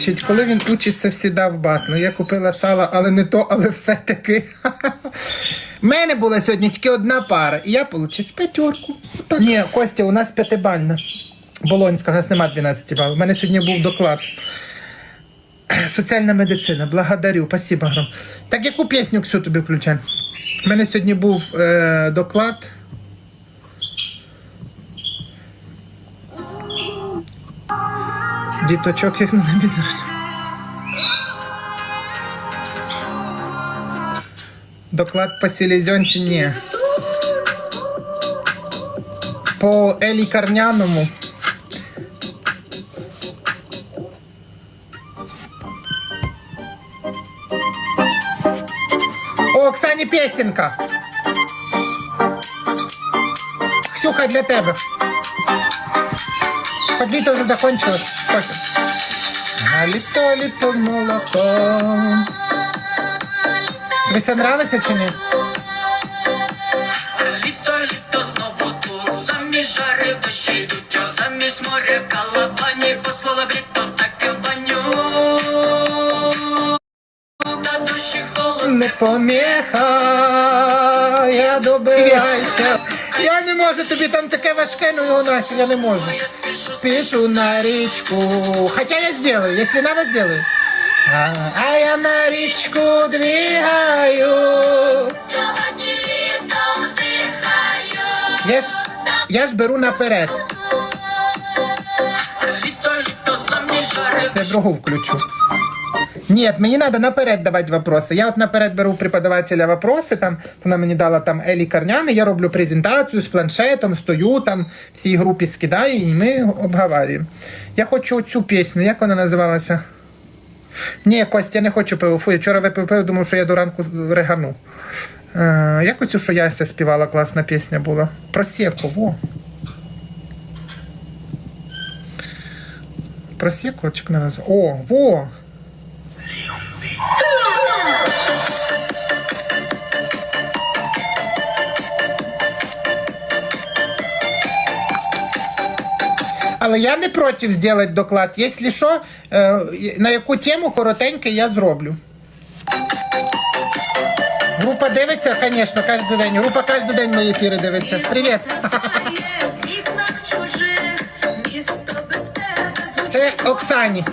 вилічить, коли він учиться всіда в бат. Ну, я купила сало, але не то, але все-таки. У мене була сьогодні тільки одна пара, і я отримав п'ятерку. Ні, Костя, у нас п'ятибальна. Болонська, у нас нема 12 балів. У мене сьогодні був доклад. Соціальна медицина, благодарю, спасибо, Гром. Так яку пісню Ксю тобі включай? У мене сьогодні був е, доклад. Діточок їх на небі зараз. Доклад по селезенці ні. По елікарняному. О, Оксані песенка. Ксюха для тебе. Хоть літо вже закончилось. Хочеш? А літо, літо молоко. Тобі це нравиться чи ні? Літо, літо знову тут, самі жари дощі йдуть, а замість моря калабані послала в літо так і в баню. На душі холодно. Не поміха, я добиваюся. Я не можу, тобі там таке важке, ну його нахер, я не можу. Спішу на річку. Хотя я сделаю, если надо, сделаю. А, я на річку двигаю. Я ж, я ж беру наперед. Я другу включу. Нет, мені надо наперед давати вопроси. Я от наперед беру преподавателя вопроси, там, вона мені дала там Елі Карняни, я роблю презентацію з планшетом, стою там, всій групі скидаю, і ми обговорюємо. Я хочу цю пісню, як вона називалася? Ні, Костя, я не хочу пиво. Фу, я вчора випив пиво, думав, що я до ранку регану. Е, як оцю, що Яся співала, класна пісня була. Просеко, во. Просеко, чи як вона називала? О, во! Але я не проти зробити доклад. Якщо що, е, на яку тему коротеньке я зроблю. Група дивиться, звісно, кожен день. Група кожен день мої ефіри дивиться. Привіт. Це Оксані.